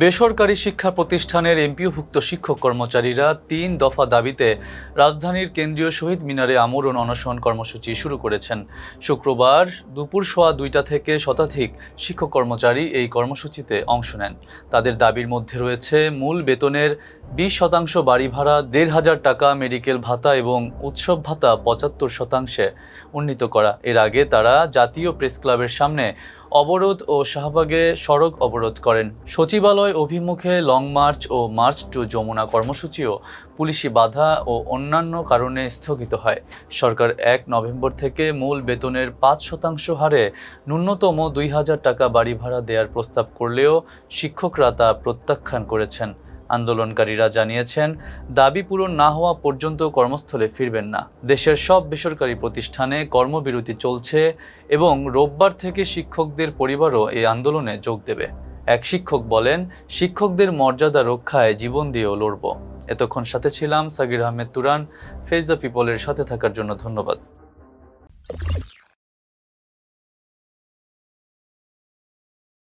বেসরকারি শিক্ষা প্রতিষ্ঠানের এমপিওভুক্ত শিক্ষক কর্মচারীরা তিন দফা দাবিতে রাজধানীর কেন্দ্রীয় শহীদ মিনারে আমরণ অনশন কর্মসূচি শুরু করেছেন। শুক্রবার দুপুর সোয়া দুইটা থেকে শতাধিক শিক্ষক কর্মচারী এই কর্মসূচিতে অংশ নেন। তাদের দাবির মধ্যে রয়েছে, মূল বেতনের বিশ শতাংশ বাড়ি ভাড়া, দেড় হাজার টাকা মেডিকেল ভাতা এবং উৎসব ভাতা পঁচাত্তর শতাংশে উন্নীত করা। এর আগে তারা জাতীয় প্রেস ক্লাবের সামনে অবরোধ ও শাহবাগে সড়ক অবরোধ করেন। সচিবালয় অভিমুখে লং মার্চ ও মার্চ টু যমুনা কর্মসূচিও পুলিশি বাধা ও অন্যান্য কারণে স্থগিত হয়। সরকার এক নভেম্বর থেকে মূল বেতনের পাঁচ শতাংশ হারে ন্যূনতম দুই হাজার টাকা বাড়ি ভাড়া দেওয়ার প্রস্তাব করলেও শিক্ষকরা তা প্রত্যাখ্যান করেছেন। আন্দোলনকারীরা জানিয়েছেন, দাবি পূরণ না হওয়া পর্যন্ত কর্মস্থলে ফিরবেন না। দেশের সব বেসরকারি প্রতিষ্ঠানে কর্মবিরতি চলছে এবং রোববার থেকে শিক্ষকদের পরিবারও এই আন্দোলনে যোগ দেবে। এক শিক্ষক বলেন, শিক্ষকদের মর্যাদা রক্ষায় জীবন দিয়েও লড়ব। এতক্ষণ সাথে ছিলাম সাগির আহমেদ তুরান। ফেজ দ্য পিপলের সাথে থাকার জন্য ধন্যবাদ।